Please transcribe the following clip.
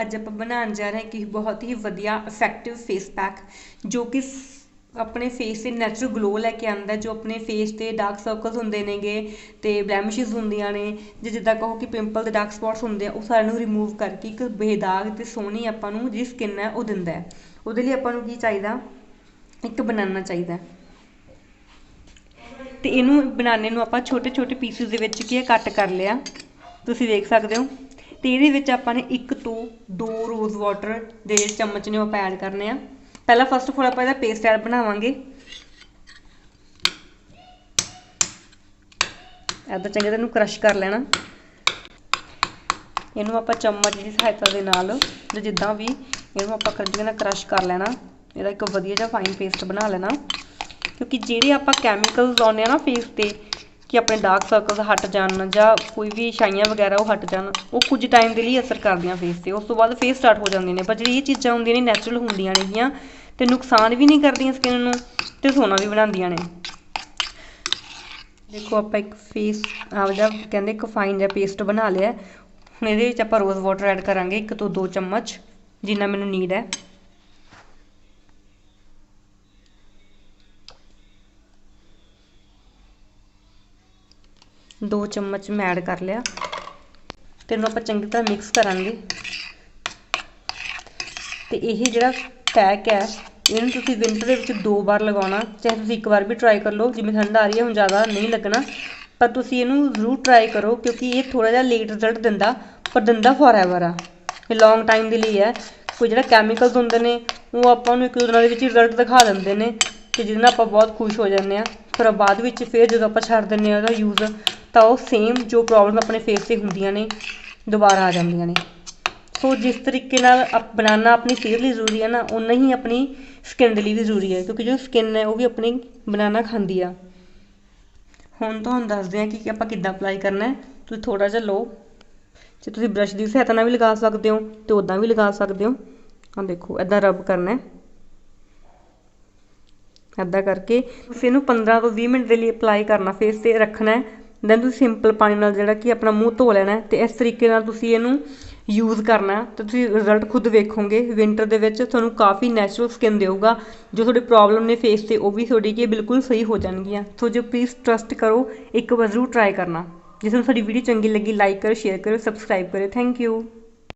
ਅੱਜ ਆਪਾਂ ਬਣਾਉਣ ਜਾ ਰਹੇ ਹਾਂ ਕਿ ਬਹੁਤ ਹੀ ਵਧੀਆ ਇਫੈਕਟਿਵ ਫੇਸ ਪੈਕ ਜੋ ਕਿ ਆਪਣੇ ਫੇਸ ਤੇ ਨੈਚੁਰਲ ਗਲੋ ਲੈ ਕੇ ਆਉਂਦਾ, ਜੋ ਆਪਣੇ ਫੇਸ ਤੇ ਡਾਰਕ ਸਰਕਲਸ ਹੁੰਦੇ ਨੇਗੇ ਤੇ ਬਲੈਮਿਸ਼ਸ ਹੁੰਦੀਆਂ ਨੇ, ਜੇ ਜਿੱਦਾਂ ਕਹੋ ਕਿ ਪਿੰਪਲ ਤੇ ਡਾਰਕ ਸਪੌਟਸ ਹੁੰਦੇ ਆ, ਉਹ ਸਾਰਿਆਂ ਨੂੰ ਰਿਮੂਵ ਕਰਕੇ ਇੱਕ ਬੇਦਾਗ ਤੇ ਸੋਹਣੀ ਆਪਾਂ ਨੂੰ ਜਿਹੜੀ ਸਕਿਨ ਹੈ ਉਹ ਦਿੰਦਾ ਹੈ। ਉਹਦੇ ਲਈ ਆਪਾਂ ਨੂੰ ਕੀ ਚਾਹੀਦਾ? ਇੱਕ ਬਨਾਨਾ ਚਾਹੀਦਾ। ਤੇ ਇਹਨੂੰ ਬਨਾਨੇ ਨੂੰ ਆਪਾਂ ਛੋਟੇ ਛੋਟੇ ਪੀਸਿਸ ਦੇ ਵਿੱਚ ਕੀ ਕੱਟ ਕਰ ਲਿਆ। ਤੁਸੀਂ ਦੇਖ ਸਕਦੇ ਹੋ। ਤੇ ਇਹਦੇ ਵਿੱਚ ਆਪਾਂ ਨੇ ਇੱਕ ਤੋਂ ਦੋ ਰੋਜ਼ ਵਾਟਰ ਦੇ ਜਿਹੜੇ ਚਮਚ ਨੇ ਉਹ ਆਪਾਂ ਐਡ ਕਰਨੇ ਆ। ਪਹਿਲਾਂ ਫਸਟ ਆਫ ਆਲ ਆਪਾਂ ਇਹਦਾ ਪੇਸਟ ਐਡ ਬਣਾਵਾਂਗੇ। ਐਦਾਂ ਚੰਗੇ ਤਰ੍ਹਾਂ ਇਹਨੂੰ ਕ੍ਰਸ਼ ਕਰ ਲੈਣਾ। ਇਹਨੂੰ ਆਪਾਂ ਚਮਚ ਦੀ ਸਹਾਇਤਾ ਦੇ ਨਾਲ ਜਿੱਦਾਂ ਵੀ ਇਹਨੂੰ ਆਪਾਂ ਚੰਗੀ ਨਾਲ ਕ੍ਰਸ਼ ਕਰ ਲੈਣਾ, ਇਹਦਾ ਇੱਕ ਵਧੀਆ ਜਿਹਾ ਫਾਈਨ ਪੇਸਟ ਬਣਾ ਲੈਣਾ। ਕਿਉਂਕਿ ਜਿਹੜੇ ਆਪਾਂ ਕੈਮੀਕਲਸ ਲਾਉਂਦੇ ਆ ਨਾ ਫੇਸ ਤੇ ਕਿ ਆਪਣੇ ਡਾਰਕ ਸਰਕਲਸ ਹਟ ਜਾਣ ਜਾਂ ਕੋਈ ਵੀ ਛਾਈਆਂ ਵਗੈਰਾ ਉਹ ਹਟ ਜਾਣ, ਉਹ ਕੁਝ ਟਾਈਮ ਦੇ ਲਈ ਅਸਰ ਕਰਦੀਆਂ ਫੇਸ ਤੇ। ਉਸ ਤੋਂ ਬਾਅਦ ਫੇਸ ਸਟਾਰਟ ਹੋ ਜਾਂਦੇ ਨੇ। ਪਰ ਜਿਹੜੀ ਇਹ ਚੀਜ਼ਾਂ ਹੁੰਦੀਆਂ ਨੇ ਨੈਚੁਰਲ ਹੁੰਦੀਆਂ ਨੇਗੀਆਂ ਤੇ ਨੁਕਸਾਨ ਵੀ ਨਹੀਂ ਕਰਦੀਆਂ ਸਕਿਨ ਨੂੰ ਤੇ ਸੋਹਣਾ ਵੀ ਬਣਾਉਂਦੀਆਂ ਨੇ। ਦੇਖੋ ਆਪਾਂ ਇੱਕ ਫੇਸ ਆਪਦਾ ਕਹਿੰਦੇ ਇੱਕ ਫਾਈਨ ਜਿਹਾ ਪੇਸਟ ਬਣਾ ਲਿਆ। ਹੁਣ ਇਹਦੇ ਵਿੱਚ ਆਪਾਂ ਰੋਜ਼ ਵਾਟਰ ਐਡ ਕਰਾਂਗੇ, ਇੱਕ ਤੋਂ ਦੋ ਚਮਚ, ਜਿੰਨਾ ਮੈਨੂੰ ਨੀਡ ਹੈ। ਦੋ ਚਮਚ ਮੈਂ ਐਡ ਕਰ ਲਿਆ। ਤੇ ਇਹਨੂੰ ਆਪਾਂ ਚੰਗੀ ਤਰ੍ਹਾਂ ਮਿਕਸ ਕਰਾਂਗੇ। ਤੇ ਇਹ ਜਿਹੜਾ ਪੈਕ ਹੈ, ਇਹਨੂੰ ਤੁਸੀਂ ਵਿੰਟਰ ਦੇ ਵਿੱਚ ਦੋ ਵਾਰ ਲਗਾਉਣਾ, ਚਾਹੇ ਤੁਸੀਂ ਇੱਕ ਵਾਰ ਵੀ ਟਰਾਈ ਕਰ ਲਓ, ਜਿਵੇਂ ਠੰਡ ਆ ਰਹੀ ਹੈ, ਹੁਣ ਜ਼ਿਆਦਾ ਨਹੀਂ ਲੱਗਣਾ। ਪਰ ਤੁਸੀਂ ਇਹਨੂੰ ਜ਼ਰੂਰ ਟਰਾਈ ਕਰੋ, ਕਿਉਂਕਿ ਇਹ ਥੋੜਾ ਜਿਹਾ ਲੇਟ ਰਿਜ਼ਲਟ ਦਿੰਦਾ, ਪਰ ਦਿੰਦਾ ਫੋਰਐਵਰ ਆ। ਇਹ ਲੌਂਗ ਟਾਈਮ ਦੇ ਲਈ ਹੈ। ਕੋਈ ਜਿਹੜਾ ਕੈਮੀਕਲਸ ਹੁੰਦੇ ਨੇ, ਉਹ ਆਪਾਂ ਨੂੰ ਇੱਕ ਦੋ ਦਿਨਾਂ ਦੇ ਵਿੱਚ ਰਿਜ਼ਲਟ ਦਿਖਾ ਦਿੰਦੇ ਨੇ, ਤੇ ਜਿਹਦੇ ਨਾਲ ਆਪਾਂ ਬਹੁਤ ਖੁਸ਼ ਹੋ ਜਾਂਦੇ ਆ ਫਿਰ ਬਾਅਦ ਵਿੱਚ ਫਿਰ ਜਦੋਂ ਆਪਾਂ ਛੱਡ ਦਿੰਦੇ ਆ ਉਹਦਾ ਯੂਜ਼ ਤਾਂ ਉਹ ਸੇਮ ਜੋ ਪ੍ਰੋਬਲਮ ਆਪਣੇ ਫੇਸ ਤੇ ਹੁੰਦੀਆਂ ਨੇ, ਦੁਬਾਰਾ ਆ ਜਾਂਦੀਆਂ ਨੇ। ਸੋ ਜਿਸ ਤਰੀਕੇ ਨਾਲ ਬਣਾਉਣਾ ਆਪਣੀ ਸਿਹਤ ਲਈ ਜ਼ਰੂਰੀ ਹੈ ਨਾ ਉਨਾ ਹੀ ਆਪਣੀ ਸਕਿਨ ਦੇ ਲਈ ਵੀ ਜ਼ਰੂਰੀ ਹੈ ਕਿਉਂਕਿ ਜੋ ਸਕਿਨ ਹੈ, ਉਹ ਵੀ ਆਪਣੀ ਬਨਾਨਾ ਖਾਂਦੀ ਆ। ਹੁਣ ਤੁਹਾਨੂੰ ਦੱਸਦੇ ਆ ਕਿ ਆਪਾਂ ਕਿੱਦਾਂ ਅਪਲਾਈ ਕਰਨਾ ਹੈ। ਤੁਸੀਂ ਥੋੜਾ ਜਿਹਾ ਲਓ। ਜੇ ਤੁਸੀਂ ਬ੍ਰਸ਼ ਦੀ ਸਹਾਇਤਾ ਨਾਲ ਵੀ ਲਗਾ ਸਕਦੇ ਹੋ, ਤੇ ਉਦਾਂ ਵੀ ਲਗਾ ਸਕਦੇ ਹੋ। ਆ ਦੇਖੋ ਇਦਾਂ ਰਬ ਕਰਨਾ ਹੈ। ਇਦਾਂ ਕਰਕੇ, ਤੁਸੀਂ ਇਹਨੂੰ 15 ਤੋਂ 20 ਮਿੰਟ ਦੇ ਲਈ ਅਪਲਾਈ ਕਰਨਾ ਫੇਸ ਤੇ ਰੱਖਣਾ ਹੈ। ਦੈਨ ਤੁਸੀਂ ਸਿੰਪਲ ਪਾਣੀ ਨਾਲ ਜਿਹੜਾ ਕਿ ਆਪਣਾ ਮੂੰਹ ਧੋ ਲੈਣਾ ਅਤੇ ਇਸ ਤਰੀਕੇ ਨਾਲ ਤੁਸੀਂ ਇਹਨੂੰ ਯੂਜ਼ ਕਰਨਾ ਅਤੇ ਤੁਸੀਂ ਰਿਜ਼ਲਟ ਖੁਦ ਵੇਖੋਗੇ। ਵਿੰਟਰ ਦੇ ਵਿੱਚ ਤੁਹਾਨੂੰ ਕਾਫੀ ਨੈਚੁਰਲ ਸਕਿਨ ਦੇਊਗਾ। ਜੋ ਤੁਹਾਡੇ ਪ੍ਰੋਬਲਮ ਨੇ ਫੇਸ ਤੇ ਉਹ ਵੀ ਤੁਹਾਡੀ ਕੀ ਬਿਲਕੁਲ ਸਹੀ ਹੋ ਜਾਣਗੀਆਂ। ਸੋ ਜੋ ਪਲੀਜ਼ ਟਰਸਟ ਕਰੋ, ਇੱਕ ਵਾਰ ਜ਼ਰੂਰ ਟਰਾਈ ਕਰਨਾ। ਜੇ ਤੁਹਾਨੂੰ ਸਾਡੀ ਵੀਡੀਓ ਚੰਗੀ ਲੱਗੀ ਲਾਈਕ ਕਰੋ ਸ਼ੇਅਰ ਕਰੋ ਸਬਸਕ੍ਰਾਈਬ ਕਰੋ। Thank you